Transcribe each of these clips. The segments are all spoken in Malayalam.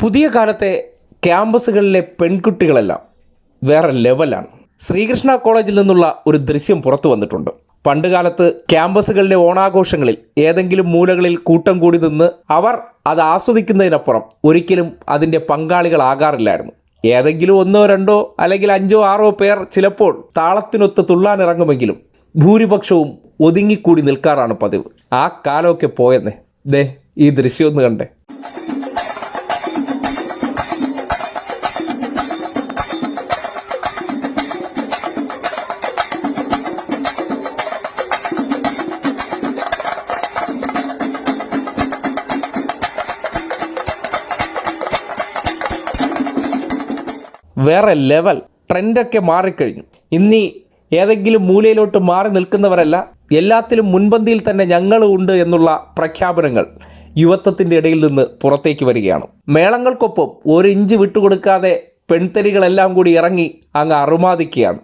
പുതിയ കാലത്തെ ക്യാമ്പസുകളിലെ പെൺകുട്ടികളെല്ലാം വേറെ ലെവലാണ്. ശ്രീകൃഷ്ണ കോളേജിൽ നിന്നുള്ള ഒരു ദൃശ്യം പുറത്തു വന്നിട്ടുണ്ട്. പണ്ട് കാലത്ത് ക്യാമ്പസുകളിലെ ഓണാഘോഷങ്ങളിൽ ഏതെങ്കിലും മൂലകളിൽ കൂട്ടം കൂടി നിന്ന് അവർ അത് ആസ്വദിക്കുന്നതിനപ്പുറം ഒരിക്കലും അതിന്റെ പങ്കാളികളാകാറില്ലായിരുന്നു ഏതെങ്കിലും ഒന്നോ രണ്ടോ അല്ലെങ്കിൽ അഞ്ചോ ആറോ പേർ ചിലപ്പോൾ താളത്തിനൊത്ത് തുള്ളാനിറങ്ങുമെങ്കിലും ഭൂരിപക്ഷവും ഒതുങ്ങിക്കൂടി നിൽക്കാറാണ് പതിവ്. ആ കാലമൊക്കെ പോയെന്നേ. ദേ ഈ ദൃശ്യം ഒന്ന് കണ്ടേ. വേറെ ലെവൽ ട്രെൻഡൊക്കെ മാറിക്കഴിഞ്ഞു. ഇനി ഏതെങ്കിലും മൂലയിലോട്ട് മാറി നിൽക്കുന്നവരല്ല എല്ലാത്തിലും മുൻപന്തിയിൽ തന്നെ ഞങ്ങളും ഉണ്ട് എന്നുള്ള പ്രഖ്യാപനങ്ങൾ യുവത്വത്തിന്റെ ഇടയിൽ നിന്ന് പുറത്തേക്ക് വരികയാണ്. മേളങ്ങൾക്കൊപ്പം ഒരു ഇഞ്ച് വിട്ടുകൊടുക്കാതെ പെൺതരികളെല്ലാം കൂടി ഇറങ്ങി അങ്ങ് അറുമാദിക്കുകയാണ്.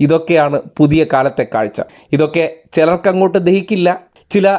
ഇതൊക്കെയാണ് പുതിയ കാലത്തെ കാഴ്ച. ഇതൊക്കെ ചിലർക്കങ്ങോട്ട് ദഹിക്കില്ല. ചില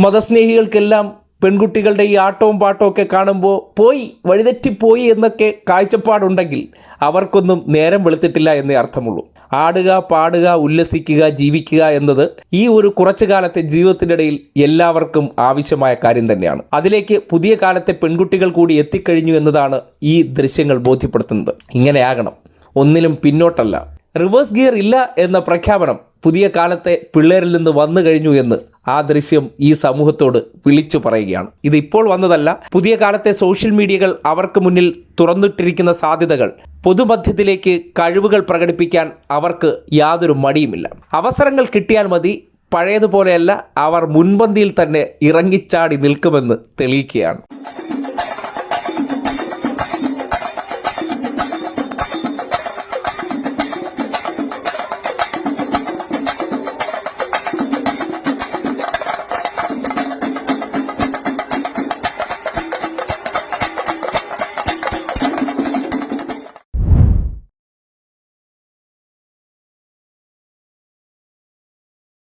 മതസ്നേഹികൾക്കെല്ലാം പെൺകുട്ടികളുടെ ഈ ആട്ടവും പാട്ടവും ഒക്കെ കാണുമ്പോൾ പോയി വഴിതെറ്റിപ്പോയി എന്നൊക്കെ കാഴ്ചപ്പാടുണ്ടെങ്കിൽ അവർക്കൊന്നും നേരം വെളുത്തിട്ടില്ല എന്നേ അർത്ഥമുള്ളൂ. ആടുക പാടുക ഉല്ലസിക്കുക ജീവിക്കുക എന്നത് ഈ ഒരു കുറച്ചു കാലത്തെ ജീവിതത്തിന്റെ ഇടയിൽ എല്ലാവർക്കും ആവശ്യമായ കാര്യം തന്നെയാണ്. അതിലേക്ക് പുതിയ കാലത്തെ പെൺകുട്ടികൾ കൂടി എത്തിക്കഴിഞ്ഞു എന്നതാണ് ഈ ദൃശ്യങ്ങൾ ബോധ്യപ്പെടുത്തുന്നത്. ഇങ്ങനെയാകണം. ഒന്നിലും പിന്നോട്ടല്ല. റിവേഴ്സ് ഗിയർ ഇല്ല എന്ന പ്രഖ്യാപനം പുതിയ കാലത്തെ പിള്ളേരിൽ നിന്ന് വന്നു കഴിഞ്ഞു എന്ന് ആ ദൃശ്യം ഈ സമൂഹത്തോട് വിളിച്ചു പറയുകയാണ്. ഇത് ഇപ്പോൾ വന്നതല്ല പുതിയ കാലത്തെ സോഷ്യൽ മീഡിയകൾ അവർക്ക് മുന്നിൽ തുറന്നിട്ടിരിക്കുന്ന സാധ്യതകൾ പൊതുമധ്യത്തിലേക്ക് കഴിവുകൾ പ്രകടിപ്പിക്കാൻ അവർക്ക് യാതൊരു മടിയുമില്ല. അവസരങ്ങൾ കിട്ടിയാൽ മതി പഴയതുപോലെയല്ല അവർ മുൻപന്തിയിൽ തന്നെ ഇറങ്ങിച്ചാടി നിൽക്കുമെന്ന് തെളിയിക്കുകയാണ്.